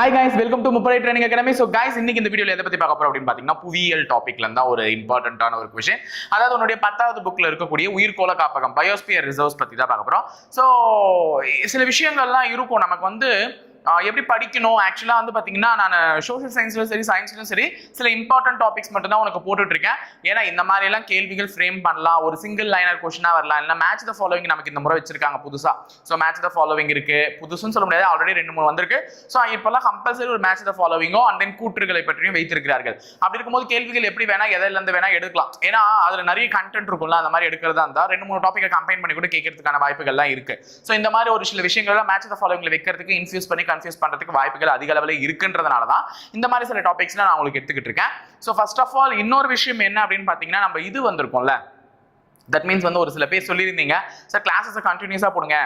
Hi guys welcome to முப்படை training academy so guys இன்னைக்கு இந்த வீடியோவில் எதை பற்றி பார்க்க போகிறோம் அப்படின்னு பார்த்தீங்கன்னா புவியியல் டாப்பிக்ல இருந்தா ஒரு இம்பார்ட்டண்ட்டான ஒரு விஷயம் அதாவது உன்னுடைய பத்தாவது புக்கில் இருக்கக்கூடிய உயிர்கோள காப்பகம் பயோஸ்பியர் ரிசர்வ்ஸ் பற்றி தான் பார்க்க போகிறோம் ஸோ சில விஷயங்கள்லாம் இருக்கும். நமக்கு வந்து எப்படி படிக்கணும்? ஆக்சுவலாக வந்து பார்த்தீங்கன்னா நான் சோஷியல் சயின்ஸ்லையும் சரி சயின்ஸ்லையும் சரி சில இம்பார்ட்டன்ட் டாபிக்ஸ் மட்டும் தான் உனக்கு போட்டுட்ருக்கேன். ஏன்னா இந்த மாதிரிலாம் கேள்விகள் ஃப்ரேம் பண்ணலாம். ஒரு சிங்கிள் லைனர் கொஷனாக வரலாம். இல்லை மேட்ச் த ஃபாலோவிங் நமக்கு இந்த முறை வச்சிருக்காங்க புதுசாக ஸோ மேட்ச் த ஃபாலோவிங் இருக்குது புதுசுன்னு சொல்ல முடியாது. ஆல்ரெடி ரெண்டு மூணு வந்திருக்கு. ஸோ இப்பெல்லாம் கம்பல்சரி ஒரு மேட்ச் த ஃபாலோவிங்கோ அண்ட் தென் கூற்றுகளை பற்றியும் வைத்திருக்கிறார்கள். அப்படி இருக்கும்போது கேள்விகள் எப்படி வேணா எதில வேணால் வேணா எடுக்கலாம். ஏன்னா அதில் நிறைய கண்டென்ட் இருக்கும்ல அந்த மாதிரி எடுக்கிறதா இருந்தால் ரெண்டு மூணு டாப்பிக்கை கம்பைன் பண்ணி கூட கேட்கறதுக்கான வாய்ப்புகள்லாம் இருக்கு. ஸோ இந்த மாதிரி ஒரு சில விஷயங்கள்லாம் மேட்ச் த ஃபாலோவிங்ல வைக்கிறதுக்கு இன்ஃபியூஸ் பண்ணி கன்ஃபியூஸ் பண்றதுக்கு வாய்ப்புகள் அதிக அளவில் இருக்குன்றதுனால தான் இந்த மாதிரி சில டாபிக்ஸ்லாம் நான் உங்களுக்கு எடுத்துக்கிட்டு இருக்கேன். ஸோ ஃபர்ஸ்ட் ஆஃப் ஆல் இன்னொரு விஷயம் என்ன அப்படின்னு பார்த்தீங்கன்னா நம்ம இது வந்திருக்கோம்ல. தட் மீன்ஸ் வந்து ஒரு சில பேர் சொல்லியிருந்தீங்க. சார் கிளாஸஸை கண்டினியூஸாக போடுங்க.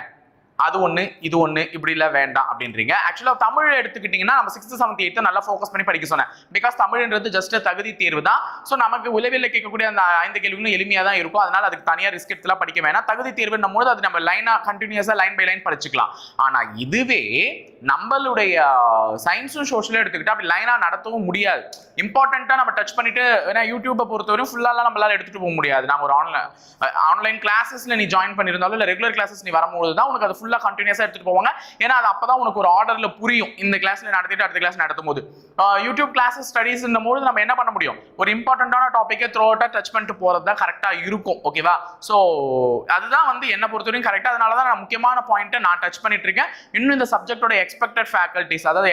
அது ஒன்று இது ஒன்று இப்படிலாம் வேண்டாம் அப்படின்றீங்க. ஆக்சுவலாக தமிழ் எடுத்துக்கிட்டிங்கன்னா நம்ம சிக்ஸ்த் செவன்த் எயித்து நல்லா ஃபோக்கஸ் பண்ணி படிக்க சொன்னேன். பிகாஸ் தமிழ்ன்றது ஜஸ்ட் தகுதி தேர்வு தான். ஸோ நமக்கு உளவில் கேட்கக்கூடிய அந்த ஐந்து கேள்விகளும் எளிமையாக தான் இருக்கும். அதனால் அதுக்கு தனியாக ரிஸ்க் எடுத்துலாம் படிக்க வேணாம். தகுதி தேர்வுன்னும் போது அது நம்ம லைனாக கண்டினியூஸாக லைன் பை லைன் படிச்சுக்கலாம். ஆனால் இதுவே நம்மளுடைய சயின்ஸும் சோஷியலும் எடுத்துக்கிட்டால் அப்படி லைனாக நடத்தவும் முடியாது. இம்பார்ட்டண்ட்டாக நம்ம டச் பண்ணிட்டு ஏன்னா யூடியூப்பை பொறுத்தவரையும் ஃபுல்லாலாம் நம்மளால எடுத்துகிட்டு போக முடியாது. நம்ம ஒரு ஆன்லைன் ஆன்லைன் கிளாஸஸில் நீ ஜாயின் பண்ணியிருந்தாலும் இல்லை ரெகுலர் கிளாஸஸ் நீ வரும்போது தான் உனக்கு அது ஃபுல்லாக கண்டினியூஸாக எடுத்துகிட்டு போவாங்க. ஏன்னா அது அப்பதான் உனக்கு ஒரு ஆர்டரில் புரியும். இந்த கிளாஸில் நடத்திட்டு அடுத்த கிளாஸ் நடத்தும் போது யூடியூப் கிளாஸஸ் ஸ்டடீஸ் போது நம்ம என்ன பண்ண முடியும்? ஒரு இம்பார்ட்டண்டான டாப்பிக்கை த்ரோ அவுட்டாக டச் பண்ணிட்டு போகிறது தான் கரெக்டாக இருக்கும் ஓகேவா ஸோ அதுதான் வந்து என்னை பொறுத்தவரைக்கும் கரெக்டாக அதனால தான் நான் முக்கியமான பாயிண்ட்டை நான் டச் பண்ணிட்டு இருக்கேன். இன்னும் இந்த சப்ஜெக்டோட எக்ஸ்பெக்டட் ஃபேக்கல்ட்டிஸ் அதாவது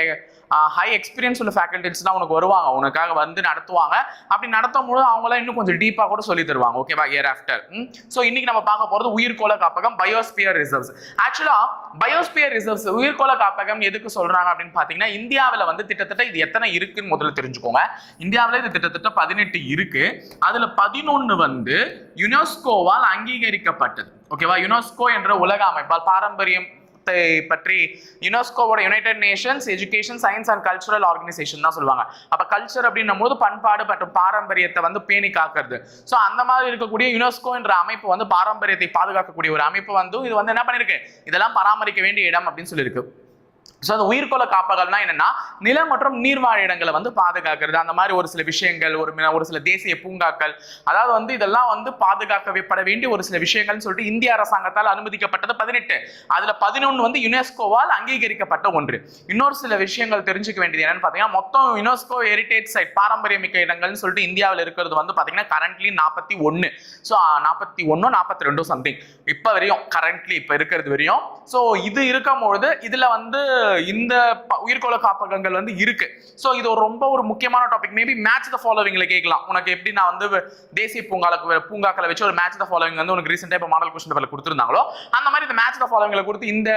ஹை எக்ஸ்பீரியன்ஸ் உள்ள ஃபேக்கல்டிஸ் தான் உனக்கு வருவாங்க. உனக்காக வந்து நடத்துவாங்க. அப்படி நடத்தும் போது அவங்களாம் இன்னும் கொஞ்சம் டீப்பாக கூட சொல்லி தருவாங்க. ஓகேவா இயர் ஆஃப்டர் ஸோ இன்னைக்கு நம்ம பார்க்க போகிறது உயிர்கோள காப்பகம் பயோஸ்பியர் ரிசர்வ்ஸ் ஆக்சுவலாக பயோஸ்பியர் ரிசர்வ்ஸ் உயிர்கோள காப்பகம் எதுக்கு சொல்கிறாங்க அப்படின்னு பார்த்தீங்கன்னா இந்தியாவில் வந்து திட்டத்தட்ட இது எத்தனை இருக்குன்னு முதல்ல தெரிஞ்சுக்கோங்க. இந்தியாவில் இது திட்டத்தட்ட பதினெட்டு இருக்கு. அதில் பதினொன்று வந்து யுனெஸ்கோவால் அங்கீகரிக்கப்பட்டது. ஓகேவா யுனெஸ்கோ என்ற உலக அமைப்பால் பாரம்பரியம் பற்றி யுனெஸ்கோவோட United Nations Education Science and Cultural Organisation தான் சொல்லுவாங்க. அப்போ கல்ச்சர் அப்படின்னும் போது பண்பாடு மற்றும் பாரம்பரியத்தை வந்து பேணி காக்கிறது. ஸோ அந்த மாதிரி இருக்கக்கூடிய யுனெஸ்கோ என்ற அமைப்பு வந்து பாரம்பரியத்தை பாதுகாக்கக்கூடிய ஒரு அமைப்பு வந்து இது வந்து என்ன பண்ணியிருக்கு இதெல்லாம் பராமரிக்க வேண்டிய இடம் அப்படின்னு சொல்லியிருக்கு. ஸோ அந்த உயிர்கோள காப்பகம்னா என்னன்னா நிலம் மற்றும் நீர்வாழ் இடங்களை வந்து பாதுகாக்கிறது. அந்த மாதிரி ஒரு சில விஷயங்கள் ஒரு ஒரு சில தேசிய பூங்காக்கள் அதாவது வந்து இதெல்லாம் வந்து பாதுகாக்கப்பட வேண்டிய ஒரு சில விஷயங்கள்னு சொல்லிட்டு இந்திய அரசாங்கத்தால் அனுமதிக்கப்பட்டது பதினெட்டு. அதுல பதினொன்று வந்து யுனெஸ்கோவால் அங்கீகரிக்கப்பட்ட ஒன்று. இன்னொரு சில விஷயங்கள் தெரிஞ்சுக்க வேண்டியது என்னன்னு பார்த்தீங்கன்னா மொத்தம் யுனெஸ்கோ ஹெரிடேஜ் சைட் பாரம்பரியமிக்க இடங்கள்னு சொல்லிட்டு இந்தியாவில் இருக்கிறது வந்து பார்த்தீங்கன்னா கரண்ட்லி நாற்பத்தி ஒன்று ஸோ நாற்பத்தி ஒன்று நாற்பத்தி ரெண்டும் சம்திங் இப்போ வரையும் கரண்ட்லி இப்போ இருக்கிறது வரையும். ஸோ இது இருக்கும் பொழுது இதில் வந்து இந்த உயிர்கோள காப்பகங்கள் வந்து இருக்கு. ஸோ இது ஒரு ரொம்ப ஒரு முக்கியமான டாபிக் மேபி மேட்ச் த ஃபாலோவிங்ல கேட்கலாம். உனக்கு எப்படி நான் வந்து தேசிய பூங்காலுக்கு பூங்காக்களை வச்சு ஒரு மேட்ச் த ஃபாலோவிங் வந்து உனக்கு ரீசெண்டாக இப்போ மாடல் கொஸ்டின் பேப்பர்ல கொடுத்துருந்தாங்களோ அந்த மாதிரி இந்த மேட்ச் த ஃபாலோவிங்களை கொடுத்து இந்த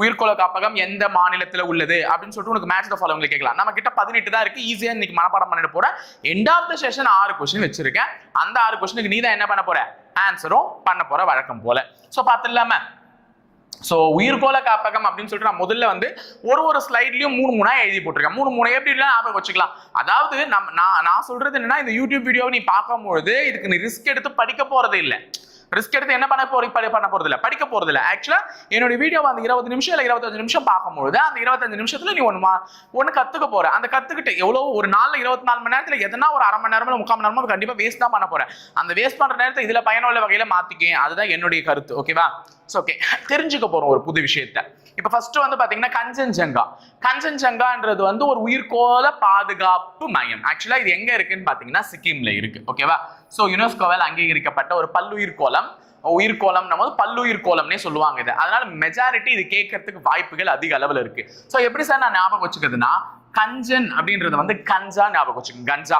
உயிர்கோள காப்பகம் எந்த மாநிலத்தில் உள்ளது அப்படின்னு சொல்லிட்டு உனக்கு மேட்ச் த ஃபாலோவிங்ல கேட்கலாம். நம்ம கிட்ட பதினெட்டு தான் இருக்கு. ஈஸியாக இன்னைக்கு மனப்பாடம் பண்ணிட்டு போறேன் எண்ட் ஆஃப் த செஷன் ஆறு கொஸ்டின் வச்சிருக்கேன். அந்த ஆறு கொஸ்டினுக்கு நீ தான் என்ன பண்ண போற? ஆன்சரும் பண்ண போற வழக்கம் போல. ஸோ பார்த்துடலாமா? ஸோ உயிர்கோள காப்பகம் அப்படின்னு சொல்லிட்டு நான் முதல்ல வந்து ஒரு ஒரு ஸ்லைட்லையும் மூணு மூணா எழுதி போட்டிருக்கேன். மூணு மூணு எப்படி இல்லை ஞாபகம் வச்சுக்கலாம். அதாவது நம்ம நான் நான் சொல்றது என்னன்னா இந்த யூடியூப் வீடியோவை நீ பார்க்கும்பொழுது இதுக்கு நீ ரிஸ்க் எடுத்து படிக்க போறது இல்லை. ரிஸ்க் எடுத்து என்ன பண்ண போறீங்க? படி- பண்ண போறது இல்ல படிக்க போறது இல்லை ஆக்சுவலா என்னோட வீடியோ அந்த இருபது நிமிஷம் இல்லை இருபத்தஞ்சு நிமிஷம் பார்க்கும்போது அந்த இருபத்தஞ்சு நிமிஷத்துல நீ ஒன்று ஒன்னு ஒன்று கத்துக்க போற. அந்த கத்துக்கிட்டு எவ்வளவு ஒரு நாள்ல இருபத்தி நாலு மணி நேரத்துல எதனா ஒரு அரை மணி நேரமோ முக்கால் மணி நேரமோ கண்டிப்பா வேஸ்ட் தான் பண்ண போறேன். அந்த வேஸ்ட் பண்ற நேரத்தை இதுல பயனுள்ள வகையில மாத்திக்கேன். அதுதான் என்னுடைய கருத்து. ஓகேவா ஓகே தெரிஞ்சுக்க போறோம் ஒரு புது விஷயத்த. இப்ப ஃபர்ஸ்ட் வந்து பாத்தீங்கன்னா கஞ்சன்ஜங்கா கஞ்சன்ஜங்கான்றது வந்து ஒரு உயிர்கோள பாதுகாப்பு மையம். ஆக்சுவலா இது எங்க இருக்குன்னு பாத்தீங்கன்னா சிக்கிம்ல இருக்கு. ஓகேவா ஸோ யுனெஸ்கோவால் அங்கீகரிக்கப்பட்ட ஒரு பல்லுயிர் கோலம். உயிர்கோளம் போது பல்லுயிர் கோலம்னே சொல்லுவாங்க இது. அதனால மெஜாரிட்டி இது கேட்கறதுக்கு வாய்ப்புகள் அதிக அளவில் இருக்கு. ஸோ எப்படி சார் நான் ஞாபகம் வச்சுக்கிறதுனா கஞ்சன் அப்படின்றது வந்து கஞ்சா ஞாபகம் வச்சுக்கோங்க. கஞ்சா.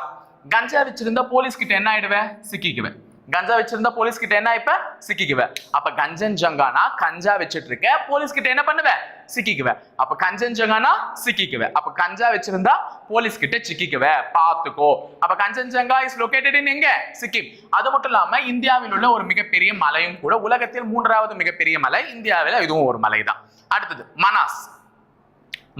கஞ்சா வச்சிருந்தா போலீஸ் கிட்ட என்ன ஆயிடுவேன்? சிக்கிக்குவேன். கஞ்சா வச்சிருந்த போலீஸ் கிட்ட என்ன இப்ப சிக்கிக்குவேன். அப்ப கஞ்சன் ஜங்கானா கஞ்சா வச்சிட்டு இருக்க போலீஸ் கிட்ட என்ன பண்ணுவேன் சிக்கிக்குவேன். அப்ப கஞ்சன் ஜங்கானா சிக்கிக்குவேன். அப்ப கஞ்சா வச்சிருந்தா போலீஸ் கிட்ட சிக்கிக்குவேன். பாத்துக்கோ. அப்ப கஞ்சன்ஜங்கா இஸ் லொகேட்டட் இன் எங்க? சிக்கிம். அது மட்டும் இல்லாம இந்தியாவில் உள்ள ஒரு மிகப்பெரிய மலையும் கூட உலகத்தில் மூன்றாவது மிகப்பெரிய மலை இந்தியாவில் இதுவும் ஒரு மலை தான் அடுத்தது மனாஸ்.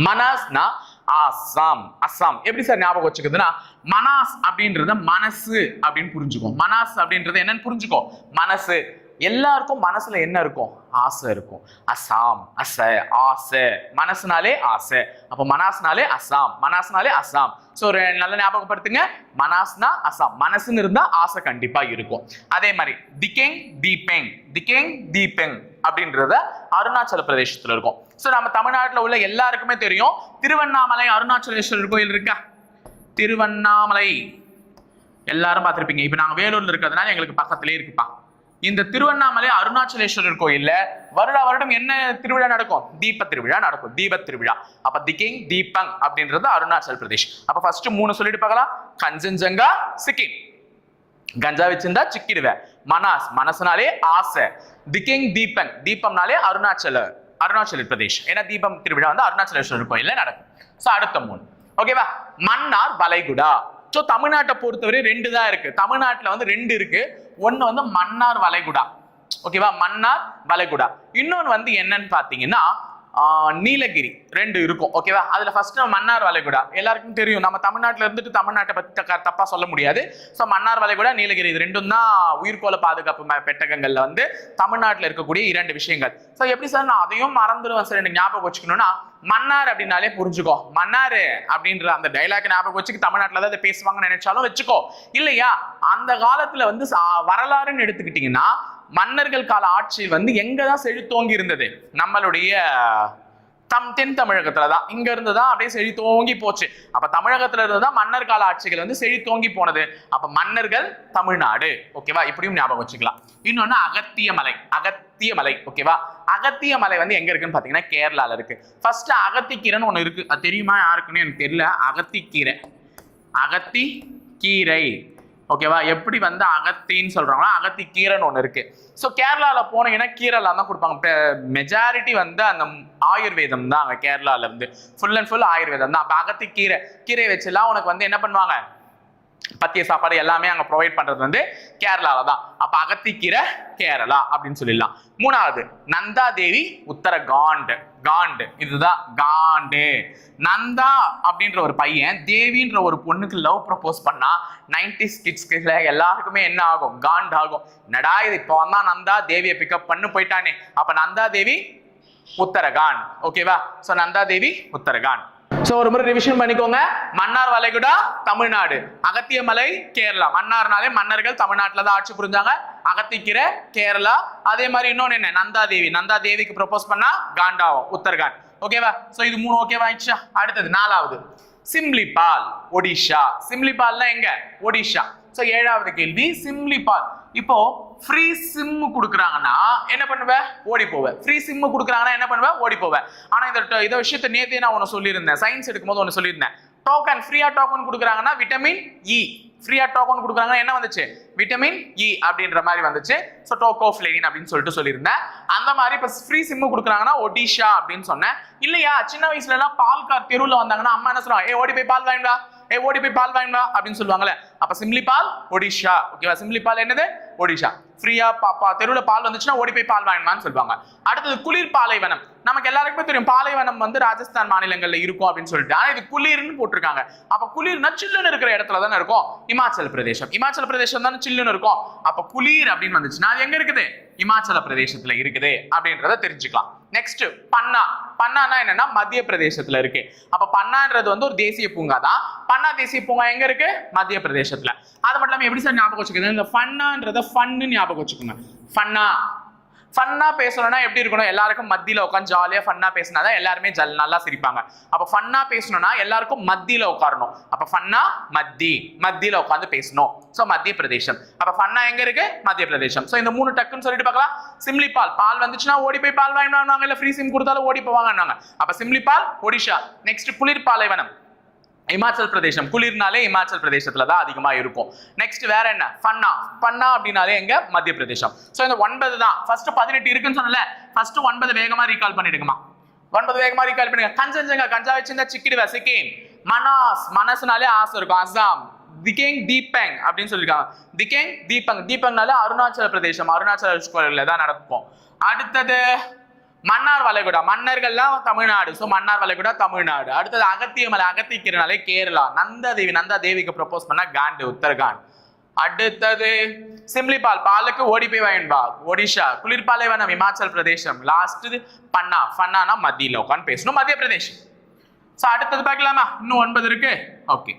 மனாஸ்னா ஆசாம். அஸ்ஸாம் எப்படி சார் ஞாபகம் வச்சுக்குதுன்னா மனாஸ் அப்படின்றத மனசு அப்படின்னு புரிஞ்சுக்கோ மனாஸ் அப்படின்றது என்னன்னு புரிஞ்சுக்கோ மனசு. எல்லாருக்கும் மனசுல என்ன இருக்கும்? ஆசை இருக்கும். அசாம் அச ஆசை. மனசுனாலே ஆசை. அப்போ மனாஸ்னாலே அசாம் மனாஸ்னாலே அசாம். ஸோ ஒரு நல்ல ஞாபகப்படுத்துங்க. மனாஸ்னா அசாம். மனசுன்னு இருந்தா ஆசை கண்டிப்பா இருக்கும். அதே மாதிரி திகேங் தீபெங். திகேங் தீபெங் அப்படின்றத அருணாச்சல பிரதேசத்துல இருக்கும். ஸோ நம்ம தமிழ்நாட்டுல உள்ள எல்லாருக்குமே தெரியும். திருவண்ணாமலை அருணாச்சலேஸ்வரர் கோயில் இருக்கா? திருவண்ணாமலை. எல்லாரும் பார்த்துருப்பீங்க. இப்போ நாங்கள் வேலூர்ல இருக்கிறதுனால எங்களுக்கு பக்கத்துலேயே இருக்குப்பா. இந்த திருவண்ணாமலை அருணாச்சலேஸ்வரர் கோயில்ல வருடா வருடம் என்ன திருவிழா நடக்கும்? தீப திருவிழா நடக்கும். தீப திருவிழா. அப்ப திகிங் தீபங் அப்படின்றது அருணாச்சல் பிரதேஷ். அப்ப ஃபர்ஸ்ட் மூணு சொல்லிட்டு பார்க்கலாம். கஞ்சன்ஜங்கா சிக்கிம். கஞ்சா வச்சிருந்தா சிக்கிடுவேன் மனாஸ் மனசுனாலே ஆசை. திகிங் தீபங் தீபம்னாலே அருணாச்சல அருணாச்சல பிரதேஷ். ஏன்னா தீபம் திருவிழா வந்து அருணாச்சலேஸ்வரர் கோயில்ல நடக்கும். சோ அடுத்த மூணு. ஓகேவா மன்னார் வளைகுடா. ஸோ தமிழ்நாட்டை பொறுத்தவரை ரெண்டு தான் இருக்கு. தமிழ்நாட்டில் வந்து ரெண்டு இருக்கு. ஒன்று வந்து மன்னார் வளைகுடா. ஓகேவா மன்னார் வளைகுடா. இன்னொன்று வந்து என்னன்னு பார்த்தீங்கன்னா நீலகிரி. ரெண்டு இருக்கும் ஓகேவா அதில் ஃபர்ஸ்ட் மன்னார் வளைகுடா. எல்லாருக்கும் தெரியும் நம்ம தமிழ்நாட்டில் இருந்துட்டு தமிழ்நாட்டை பற்றி தப்பாக சொல்ல முடியாது. ஸோ மன்னார் வளைகுடா நீலகிரி இது ரெண்டும் தான் உயிர்கோள பாதுகாப்பு ம- வந்து தமிழ்நாட்டில் இருக்கக்கூடிய இரண்டு விஷயங்கள். ஸோ எப்படி சார் நான் அதையும் மறந்துடுவேன் சார் எனக்கு ஞாபகம் வச்சுக்கணும்னா மன்னார் அப்படின்னாலே புரிஞ்சுக்கோ. மன்னாரு அப்படின்ற அந்த டைலாக் ஞாபகம் வச்சுக்கு தமிழ்நாட்டில் தான் அதை பேசுவாங்கன்னு நினைச்சாலும் வச்சுக்கோ. இல்லையா? அந்த காலத்தில் வந்து வரலாறுன்னு எடுத்துக்கிட்டிங்கன்னா மன்னர்கள் கால ஆட்சி வந்து எங்க தான் செழித்தோங்கி இருந்தது? நம்மளுடைய தம் தென் தமிழகத்துல தான். இங்க இருந்து தான் அப்படியே செழித்தோங்கி போச்சு. அப்ப தமிழகத்துல இருந்து தான் மன்னர் கால ஆட்சிகள் வந்து செழித்தோங்கி போனது. அப்ப மன்னர்கள் தமிழ்நாடு. ஓகேவா? இப்படியும் ஞாபகம் வச்சுக்கலாம். இன்னொன்னு அகத்திய மலை. அகத்திய மலை. ஓகேவா? அகத்திய மலை வந்து எங்க இருக்குன்னு பாத்தீங்கன்னா கேரளால இருக்கு. ஃபர்ஸ்ட் அகத்திக்கீரைன்னு ஒண்ணு இருக்கு. அது தெரியுமா? யாருக்குன்னு எனக்கு தெரியல. அகத்திக்கீரை. அகத்தி கீரை ஓகேவா? எப்படி வந்து அகத்தின்னு சொல்றாங்களோ அகத்தி கீரைன்னு ஒன்று இருக்கு. ஸோ கேரளாவில் போனீங்கன்னா கீரைலாம் தான் கொடுப்பாங்க. மெஜாரிட்டி வந்து அந்த ஆயுர்வேதம் தான் அங்கே கேரளால இருந்து. ஃபுல் அண்ட் ஃபுல் ஆயுர்வேதம் தான். அப்போ அகத்தி கீரை கீரை வச்சுலாம் உனக்கு வந்து என்ன பண்ணுவாங்க? மத்திய சாப்பாடு எல்லாமே அங்கே ப்ரொவைட் பண்றது வந்து கேரளால தான் அப்ப அகத்திக்கீரை கேரளா அப்படின்னு சொல்லிடலாம். மூணாவது நந்தா தேவி உத்தரகாண்ட். காண்டு. இதுதான் காண்டு. நந்தா அப்படின்ற ஒரு பையன் தேவின்ற ஒரு பொண்ணுக்கு லவ் ப்ரப்போஸ் பண்ணா நைன்டி கிட்ஸ்க்கு எல்லாருக்குமே என்ன ஆகும்? காண்ட் ஆகும். நடா இது இப்போ வந்தா நந்தா தேவியை பிக்கப் பண்ணு போயிட்டானே. அப்ப நந்தா தேவி உத்தரகாண்ட். ஓகேவா சோ நந்தா தேவி உத்தரகாண்ட். ஸோ ஒரு முறை ரிவிஷன் பண்ணிக்கோங்க. மன்னார் வளைகுடா தமிழ்நாடு. அகத்தியமலை கேரளா. மன்னார்னாலே மன்னர்கள் தமிழ்நாட்டில் தான் ஆட்சி புரிஞ்சாங்க. அகத்திக்கிற கேரளா. அதே மாதிரி இன்னொன்னு என்ன? நந்தாதேவி. நந்தா தேவிக்கு ப்ரொபோஸ் பண்ணா காண்டாவும் உத்தரகாண்ட். ஓகேவா ஸோ இது மூணு ஓகேவா ஆயிடுச்சா? அடுத்தது நாலாவது. சிம்லிபால் ஒடிஷா. சிம்லிபால்னா எங்க? ஒடிஷா. ஸோ ஏழாவது கேள்வி சிம்லிபால். இப்போ ஃப்ரீ சிம் கொடுக்குறாங்கன்னா என்ன பண்ணுவேன் ஓடி போவேன் ஃப்ரீ சிம் கொடுக்குறாங்கன்னா என்ன பண்ணுவேன் ஓடி போவேன் ஆனால் இந்த ட- விஷயத்தை நேத்தே நான் ஒன்று சொல்லியிருந்தேன். சயின்ஸ் எடுக்கும்போது ஒன்று சொல்லியிருந்தேன். டோக்கன் ஃப்ரீயா டோக்கன் கொடுக்குறாங்கன்னா விட்டமின் இ ஃப்ரீயா டோக்கன் கொடுக்குறாங்கன்னா என்ன வந்துச்சு? விட்டமின் இ e அப்படின்ற மாதிரி வந்துச்சு. ஸோ டோகோஃப்ளைன் அப்படின்னு சொல்லிட்டு சொல்லியிருந்தேன். அந்த மாதிரி இப்போ ஃப்ரீ சிம்மு கொடுக்குறாங்கன்னா ஒடிஷா அப்படின்னு சொன்னேன். இல்லையா? சின்ன வயசுல எல்லாம் பால் கார் தெருவில் வந்தாங்கன்னா அம்மா என்ன சொல்லுவாங்க ஏ ஓடி போய் பால் வாங்கிடா ஏ ஓடி போய் பால் வாங்கினா அப்படின்னு சொல்லுவாங்கல்ல. அப்ப சிம்லி பால் ஒடிஷா. ஓகேவா சிம்லி பால் என்னது? ஒடிஷா. ஃப்ரீயா பாப்பா தெருவில் பால் வந்துச்சுன்னா ஓடி போய் பால் வாங்கினான்னு சொல்லுவாங்க. அடுத்தது குளிர் பாலைவனம். நமக்கு எல்லாருக்குமே தெரியும் பாலைவனம் வந்து ராஜஸ்தான் மாநிலங்கள்ல இருக்கும் அப்படின்னு சொல்லிட்டு. ஆனா இது குளிர்னு போட்டிருக்காங்க. அப்ப குளிர்னா சில்லுன்னு இருக்கிற இடத்துல தானே இருக்கும்? இமாச்சல பிரதேசம். இமாச்சல பிரதேசம் தானே சில்லுன்னு இருக்கும்? அப்ப குளிர் அப்படின்னு வந்துச்சுன்னா அது எங்க இருக்குது? இமாச்சல பிரதேசத்துல இருக்குது அப்படின்றத தெரிஞ்சுக்கலாம். நெக்ஸ்ட் பன்னா பன்னானா என்னன்னா மத்திய பிரதேசத்துல இருக்கு. அப்ப பன்னான்றது வந்து ஒரு தேசிய பூங்கா தான். பன்னா தேசிய பூங்கா எங்க இருக்கு? மத்திய பிரதேசத்துல அது மட்டும் இல்லாம எப்படி சார் ஞாபகம் வச்சுக்கிறது? இந்த ஃபன்னான்றத ஃபன்னு ஞாபகம் வச்சுக்கோங்க. ஃபன்னா ஃபன்னா பேசணும்னா எப்படி இருக்கணும்? எல்லாருக்கும் மத்தியில உட்காந்து ஜாலியா ஃபன்னா பேசினாதான் எல்லாருமே ஜல் நல்லா சிரிப்பாங்க. அப்ப ஃபன்னா பேசணும்னா எல்லாருக்கும் மத்தியில உட்காரணும் அப்ப ஃபன்னா மத்தி மத்தியில உட்காந்து பேசணும். ஸோ மத்திய பிரதேசம். அப்ப ஃபன்னா எங்க இருக்கு? மத்திய பிரதேசம். ஸோ இந்த மூணு டக்குன்னு சொல்லிட்டு பார்க்கலாம். சிம்லி பால். பால் வந்துச்சுன்னா ஓடி போய் பால் வாங்கினாங்க இல்ல ஃப்ரீ சிம் கொடுத்தாலும் ஓடி போவாங்க அப்ப சிம்லி பால் ஒடிஷா. நெக்ஸ்ட் குளிர் பாலைவனம் இமாச்சல் பிரதேசம். குளிர்னாலே இமாச்சல் பிரதேசத்துல தான் அதிகமாக இருக்கும். நெக்ஸ்ட் வேற என்ன? ஃபன்னா. ஃபன்னா அப்படின்னாலே எங்க? மத்திய பிரதேசம். ஸோ இந்த ஒன்பது தான். ஃபர்ஸ்ட் பதினெட்டு இருக்குன்னு சொன்னல ஃபர்ஸ்ட் ஒன்பது வேகமா ரீகால் பண்ணிடுங்கம்மா. ஒன்பது வேகமா ரீகால் பண்ணுங்க. கஞ்சஞ்சங்க கஞ்சா வச்சிருந்தா சிக்கிடு சிக்கிம் மனாஸ். மனசுனாலே ஆசை இருக்கும். அசாம். திகேங் தீபங் அப்படின்னு சொல்லியிருக்காங்க திகேங் தீபங். தீபங்னாலே அருணாச்சல பிரதேசம். அருணாச்சல தான் நடக்கும். அடுத்தது மன்னார் வளைகுடா. மன்னர்கள்லாம் தமிழ்நாடு. ஸோ மன்னார் வளைகுடா தமிழ்நாடு. அடுத்தது அகத்தியமலை அகத்திக்கிறனாலே கேரளா. நந்தாதேவி நந்தா தேவிக்கு ப்ரப்போஸ் பண்ணா காண்டு உத்தரகாண்ட். அடுத்தது சிம்லிபால் பாலுக்கு ஓடி போய் வாங்கின்பா ஒடிஷா. குளிர்பாலைவனம் இமாச்சல் பிரதேசம். லாஸ்ட் பன்னா ஃபன்னானா மத்தியில உட்காந்து பேசணும். மத்திய பிரதேசம் ஸோ அடுத்தது பார்க்கலாமா? இன்னும் ஒன்பது இருக்கு. ஓகே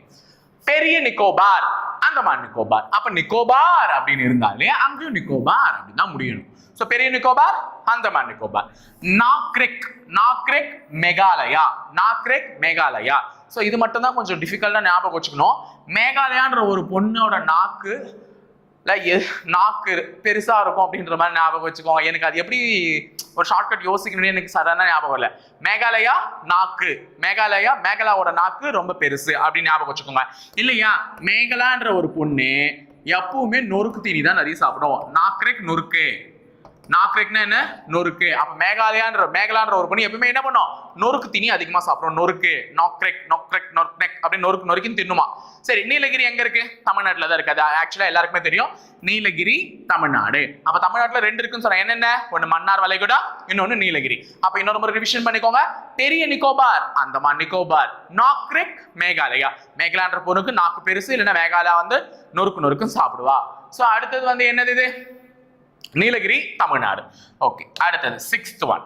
பெரிய நிக்கோபார். அந்தமான் நிக்கோபார். அப்ப நிக்கோபார் அப்படின்னு இருந்தாலே அங்கேயும் நிக்கோபார் அப்படின்னு தான் முடியணும். ஸோ பெரிய நிக்கோபார் அந்தமான் நிக்கோபார். நாக்ரெக் நாக்ரெக் மேகாலயா நாக்ரெக் மேகாலயா. ஸோ இது மட்டும் தான் கொஞ்சம் டிஃபிகல்ட்டாக ஞாபகம் வச்சுக்கணும். மேகாலயான்ற ஒரு பொண்ணோட நாக்கு நாக்கு பெருசாக இருக்கும் அப்படின்ற மாதிரி ஞாபகம் வச்சுக்கோங்க. எனக்கு அது எப்படி ஒரு ஷார்ட்கட் யோசிக்கணும்னு எனக்கு சாதாரண ஞாபகம் இல்லை மேகாலயா நாக்கு. மேகாலயா மேகலாவோட நாக்கு ரொம்ப பெருசு அப்படின்னு ஞாபகம் வச்சுக்கோங்க. இல்லையா? மேகலான்ற ஒரு பொண்ணு எப்பவுமே நொறுக்கு தீனி தான் நிறைய சாப்பிடும். நாக்கரைக்கு நொறுக்கு. நாக்ரெக்னா என்ன? நொறுக்கு. அப்ப மேகாலயான்ற மேகலான்ற ஒரு பொண்ணு எப்பவுமே என்ன பண்ணும்? நொறுக்கு திணி அதிகமா சாப்பிடும். நொறுக்கு. நாக்ரெக் நொக்ரெக் நொர்க்னெக் அப்படின்னு நொறுக்கு நொறுக்கின்னு தின்னுமா. சரி நீலகிரி எங்க இருக்கு? தமிழ்நாட்டுல தான் இருக்கு. அது ஆக்சுவலா எல்லாருக்குமே தெரியும். நீலகிரி தமிழ்நாடு. அப்ப தமிழ்நாட்டுல ரெண்டு இருக்குன்னு சொன்னா என்னென்ன? ஒண்ணு மன்னார் வளைகுடா இன்னொன்னு நீலகிரி. அப்ப இன்னொரு முறை ரிவிஷன் பண்ணிக்கோங்க. பெரிய நிக்கோபார் அந்தமான் நிக்கோபார். நாக்ரெக் மேகாலயா. மேகலான்ற பொண்ணுக்கு நாக்கு பெருசு இல்லைன்னா மேகாலயா வந்து நொறுக்கு நொறுக்கும் சாப்பிடுவா. சோ அடுத்தது வந்து என்னது இது? நீலகிரி தமிழ்நாடு. ஓகே அடுத்தது சிக்ஸ்த் ஒன்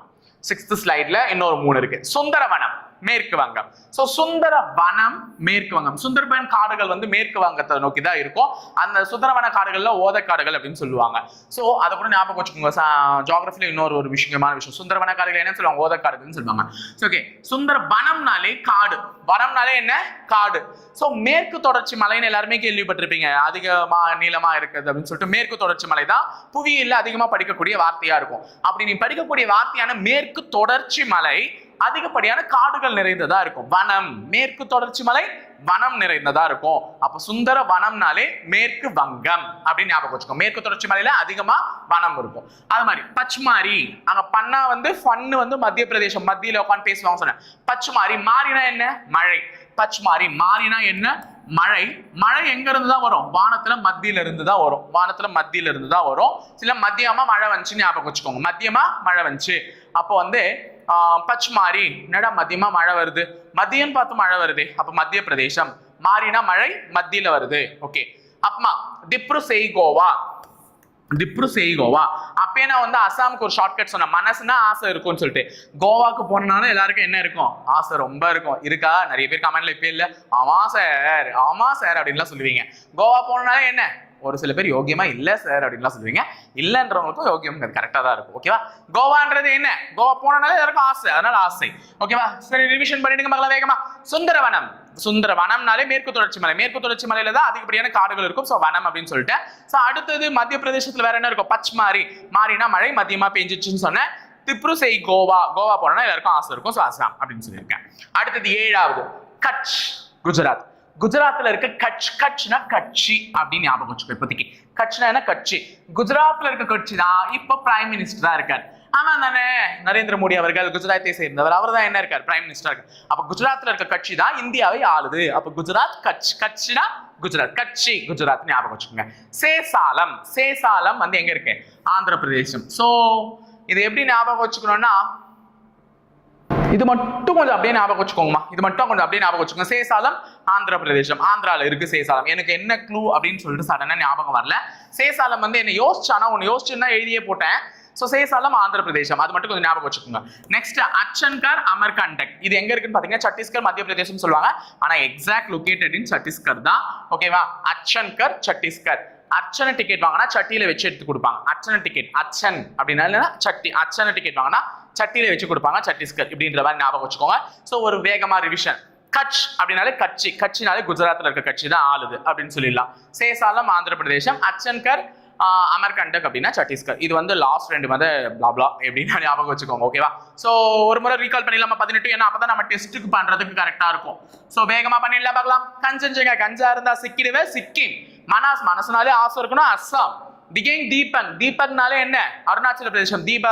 சிக்ஸ்த் ஸ்லைட்ல இன்னொரு மூணு இருக்கு. சுந்தரவனம். மேற்கு வங்கம் ஸோ சுந்தர வனம் மேற்கு வங்கம் சுந்தரபன் காடுகள் வந்து மேற்கு வங்கத்தை நோக்கி தான் இருக்கும். அந்த சுந்தரவன காடுகள்ல ஓதக்காடுகள் அப்படின்னு சொல்லுவாங்க. ஸோ அதை கூட ஞாபகம் வச்சுக்கோங்க. ஜாகிரபில இன்னொரு ஒரு விஷயமான விஷயம். சுந்தரவன காடுகள் என்ன சொல்லுவாங்க? ஓதக்காடுகள்னு சொல்லுவாங்க. ஓகே சுந்தர வனம்னாலே காடு. வனம்னாலே என்ன? காடு. ஸோ மேற்கு தொடர்ச்சி மலைன்னு எல்லாருமே கேள்விப்பட்டிருப்பீங்க. அதிகமா நீளமா இருக்குது அப்படின்னு சொல்லிட்டு மேற்கு தொடர்ச்சி மலை தான் புவியியல்ல அதிகமா படிக்கக்கூடிய வார்த்தையா இருக்கும். அப்படி நீ படிக்கக்கூடிய வார்த்தையான மேற்கு தொடர்ச்சி மலை அதிகப்படியான காடுகள் நிறைந்ததா இருக்கும். வனம் மேற்கு தொடர்ச்சி மலை வனம் நிறைந்ததா இருக்கும். அப்ப சுந்தர வனம்னாலே மேற்கு வங்கம் அப்படின்னு ஞாபகம் வச்சுக்கோ. மேற்கு தொடர்ச்சி மலையில அதிகமா வனம் இருக்கும். அது மாதிரி பச்மாரி அங்க பண்ணா வந்து ஃபன்னு வந்து மத்திய பிரதேசம் மத்தியில உட்காந்து பேசுவாங்க சொன்னேன். பச்மாரி மாறினா என்ன? மழை. பச்மாரி மாறினா என்ன? மழை. மழை எங்க இருந்து தான் வரும்? வானத்துல மத்தியில இருந்து தான் வரும். வானத்துல மத்தியில இருந்து தான் வரும். சில மத்தியமா மழை வந்துச்சு ஞாபகம் வச்சுக்கோங்க. மத்தியமா மழை வந்துச்சு. அப்போ வந்து பச் மாறி என்னடா மதியமா மழை வருது. மதியம் பார்த்து மழை வருது. அப்ப மத்திய பிரதேசம். மாறினா மழை மத்தியில வருது. ஓகே அப்மா திப்ரு செய் கோவா திப்ரு செய் கோவா அப்பயே நான் வந்து அசாமுக்கு ஒரு ஷார்ட்கட் சொன்னேன் மனசுனா ஆசை இருக்கும்னு சொல்லிட்டு. கோவாக்கு போனாலும் எல்லாருக்கும் என்ன இருக்கும்? ஆசை ரொம்ப இருக்கும். இருக்கா? நிறைய பேர் கமெண்ட்ல இப்ப இல்ல. ஆமா சார் ஆமா சார் அப்படின்லாம் சொல்லுவீங்க. கோவா போனாலே என்ன? ஒரு சில பேர் யோகியமா இல்ல சார் அப்படின்லாம் சொல்லுவீங்க. இல்லைன்றவங்களுக்கும் யோகியம் கரெக்டா தான் இருக்கும். ஓகேவா கோவான்றது என்ன? கோவா போனாலே எல்லாருக்கும் ஆசை. அதனால ஆசை. ஓகேவா சரி ரிவிஷன் பண்ணிடுங்க மகளா வேகமா. சுந்தரவனம். சுந்தர வனம்னாலே மேற்கு தொடர்ச்சி மலை. மேற்கு தொடர்ச்சி மலையில தான் அதிகப்படியான காடுகள் இருக்கும். ஸோ வனம் அப்படின்னு சொல்லிட்டு ஸோ அடுத்தது மத்திய பிரதேசத்துல வேற என்ன இருக்கும்? பச்மாரி மாறினா மழை மதியமா பெஞ்சிச்சுன்னு சொன்னேன். திப்ரு செய் கோவா. கோவா போனா எல்லாருக்கும் ஆசை இருக்கும். ஸோ அசாம் அப்படின்னு சொல்லியிருக்கேன். அடுத்தது ஏழாவது. கட்ச். குஜராத். குஜராத்ல இருக்க கட்ச் கட்ச்னா கட்சி அப்படின்னு ஞாபகம் வச்சுக்கோ இப்போதைக்கு. கட்ச்னா என்ன? கட்சி. குஜராத்ல இருக்க கட்சி தான் இப்போ பிரைம் மினிஸ்டரா இருக்கார். ஆமா தானே? நரேந்திர மோடி அவர்கள் குஜராத்தை சேர்ந்தவர். அவர் தான் என்ன இருக்கார்? பிரைம் மினிஸ்டர் இருக்கார். அப்ப குஜராத்ல இருக்க கட்சி தான் இந்தியாவை ஆளுது. அப்ப குஜராத் கட்ச் கட்சினா குஜராத். கட்சி குஜராத் ஞாபகம் வச்சுக்கோங்க. சேசாலம் சேசாலம் வந்து எங்க இருக்கு? ஆந்திர பிரதேசம் சோ இது எப்படி ஞாபகம் வச்சுக்கணும்னா இது மட்டும் கொஞ்சம் அப்படியே ஞாபகம் வச்சுக்கோங்கம்மா. இது மட்டும் கொஞ்சம் அப்படியே ஞாபகம் வச்சுக்கோங்க. சேசாலம் ஆந்திர பிரதேசம். ஆந்திரால இருக்கு சேசாலம். எனக்கு என்ன க்ளூ அப்படின்னு சொல்லிட்டு சடனா ஞாபகம் வரல. சேசாலம் வந்து என்ன யோசிச்சானா ஒன்னு யோசிச்சுன்னா எழுதியே போட்டேன். ஸோ சேசாலம் ஆந்திர பிரதேசம். அது மட்டும் கொஞ்சம் ஞாபகம் வச்சுக்கோங்க. நெக்ஸ்ட் அச்சன்கர் அமர்கண்டக். இது எங்க இருக்குன்னு பாத்தீங்கன்னா சத்தீஸ்கர் மத்திய பிரதேசம் சொல்லுவாங்க. ஆனா எக்ஸாக்ட் லொகேட்டட் இன் சத்தீஸ்கர் தான். ஓகேவா அச்சன்கர் சத்தீஸ்கர். அர்ச்சனை டிக்கெட் வாங்கினா சட்டியில வச்சு எடுத்து கொடுப்பாங்க. அர்ச்சனை டிக்கெட் அச்சன் அப்படின்னா இல்லைன்னா சட்டி. அர்ச்சனை டிக்கெட் வாங்கினா சட்டியில வச்சு கொடுப்பாங்க சத்தீஸ்கர் இப்படின்ற மாதிரி ஞாபகம் வச்சுக்கோங்க. ஸோ ஒரு வேகமா ரிவிஷன் கட்ச் அப்படின்னாலே கட்சி. கட்சினாலே குஜராத்ல இருக்க கட்சி தான் ஆளுது அப்படின்னு சொல்லிடலாம். சேசாலம் ஆந்திர பிரதேசம் அச்சன்கர் அமர்கண்டக் அப்படின்னா சத்தீஸ்கர் இது வந்து லாஸ்ட் ரெண்டு மத பிளாப்லா எப்படின்னா ஞாபகம் வச்சுக்கோங்க ஓகேவா ஸோ ஒரு முறை ரீகால் பண்ணிடலாமா? பதினெட்டு ஏன்னா அப்பதான் நம்ம டெஸ்ட்டுக்கு பண்றதுக்கு கரெக்டா இருக்கும். ஸோ வேகமா பண்ணிடலாம் பார்க்கலாம். கஞ்சஞ்சங்க கஞ்சா இருந்தா சிக்கிடுவே சிக்கிம் மனாஸ் மனசுனாலே ஆசை இருக்கணும் அஸ்ஸாம். திகேங் தீபக் தீபக்னாலே என்ன? அருணாச்சல பிரதேசம். தீப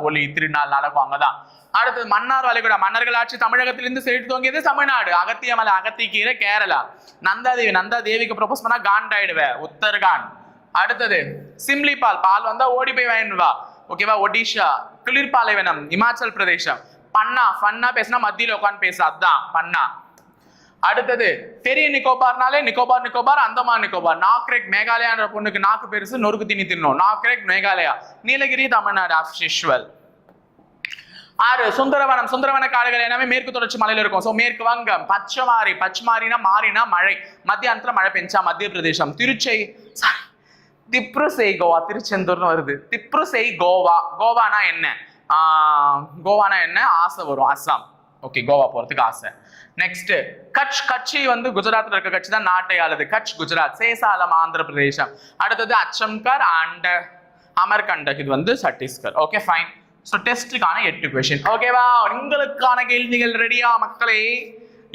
ஒளி திருநாள் நடக்கும் அங்கதான். அடுத்தது மன்னார் வளைகுடா. மன்னர்கள் ஆட்சி தமிழகத்திலிருந்து செழித்து தோங்கியது தமிழ்நாடு. அகத்தியமலை அகத்திக்கீரை கேரளா. நந்தாதேவி நந்தா தேவிக்கு ப்ரொபோஸ் பண்ணா காண்டாயிடுவேன் உத்தரகாண்ட். அடுத்தது சிம்லி பால் பால் வந்தா ஓடி போய் வாங்கிட்டு வா. ஓகேவா ஒடிஷா. குளிர்பாலைவனம். இமாச்சல் பிரதேசம். பண்ணா ஃபன்னா பேசினா மத்தியில் உட்காந்து பேச. அதான் பண்ணா. அடுத்தது பெரிய நிக்கோபார்னாலே நிக்கோபார் நிக்கோபார் அந்தமான் நிக்கோபார். நாக்ரேக் மேகாலயான்ற பொண்ணுக்கு நாக்கு பெருசு நொறுக்கு திணி தின்னும். நாக்ரேக் மேகாலயா. நீலகிரி தமிழ்நாடு ஆஃப் ஆறு சுந்தரவனம். சுந்தரவன காடுகள் எல்லாமே மேற்கு தொடர்ச்சி மலையில இருக்கும். சோ மேற்கு வங்கம் பச்சைமாரி. பச்சைமாரினா மாறினா மழை. மத்தியானத்துல மழை பெஞ்சா மத்திய பிரதேசம். திருச்சை திப்ருசெய் கோவா. திருச்செந்தூர்னு வருது. திப்ருசெய் கோவா. கோவானா என்ன? ஆஹ், கோவானா என்ன? ஆசை வரும். அஸ்ஸாம் ஓகே கோவா போறதுக்கு ஆசை. நெக்ஸ்ட் கட்ச் கட்சி வந்து குஜராத்ல இருக்க கட்சி தான் நாட்டை ஆளுது. கட்ச் குஜராத். சேசாலம் ஆந்திர பிரதேசம் அடுத்தது அச்சம்கர் அண்ட் அமர்கண்டக் இது வந்து சத்தீஸ்கர். ஓகே ஃபைன் ஸோ டெஸ்ட்டுக்கான எட்டு கொஷின் ஓகேவா உங்களுக்கான கேள்விகள் ரெடியா மக்களே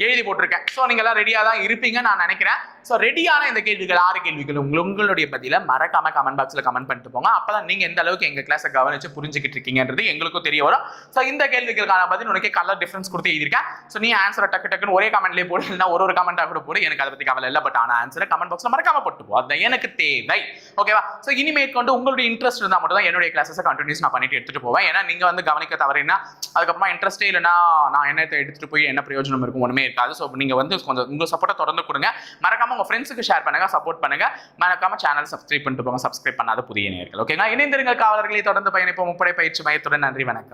எழுதி போட்டிருக்கேன். ஸோ நீங்க எல்லாம் ரெடியா தான் இருப்பீங்க நான் நினைக்கிறேன். ஸோ ரெடியான இந்த கேள்விகள் ஆறு கேள்விகள் உங்கள் உங்களுடைய பதில மறக்காம கமெண்ட் பாக்ஸ்ல கமெண்ட் பண்ணிட்டு போங்க. அப்பதான் நீங்க எந்த அளவுக்கு எங்க கிளாஸை கவனிச்சு புரிஞ்சுக்கிட்டு இருக்கீங்கன்றது எங்களுக்கும் தெரிய வரும். ஸோ இந்த கேள்விகளுக்கான பதில் உனக்கு கலர் டிஃபரன்ஸ் கொடுத்து எழுதியிருக்கேன். ஸோ நீ ஆன்சரை டக்கு டக்குன்னு ஒரே கமெண்ட்லேயே போடு இல்லைன்னா ஒரு ஒரு கமெண்ட்டாக கூட போடு. எனக்கு அதை பத்தி கவலை இல்லை. பட் ஆனால் ஆன்சரை கமெண்ட் பாக்ஸ்ல மறக்காம போட்டு போ. அதுதான் எனக்கு தேவை. ஓகேவா ஸோ இனிமேல் கொண்டு உங்களுடைய இன்ட்ரெஸ்ட் இருந்தால் மட்டும் தான் என்னுடைய கிளாஸஸை கண்டினியூஸ் நான் பண்ணிட்டு எடுத்துட்டு போவேன். ஏன்னா நீங்க வந்து கவனிக்க தவறினா அதுக்கப்புறமா இன்ட்ரெஸ்டே இல்லைன்னா நான் என்னத்தை எடுத்துட்டு போய் என்ன பிரயோஜனம் இருக்கும்? ஒன்றுமே இருக்காது. ஸோ நீங்க வந்து கொஞ்சம் உங்க சப்போர்ட்டை தொடர்ந்து கொடுங்க. மறக்காம உங்க ஃப்ரெண்ட்ஸுக்கு ஷேர் பண்ணுங்க சப்போர்ட் பண்ணுங்க. மறக்காம சேனல் சப்ஸ்கிரைப் பண்ணிட்டு போங்க. சப்ஸ்கிரைப் பண்ணாத புதிய நேர்கள் ஓகேங்களா இணைந்திருங்கள் காவலர்களை தொடர்ந்து பயணிப்போம். முப்படை பயிற்சி மையத்துடன் நன்றி வணக்கம்.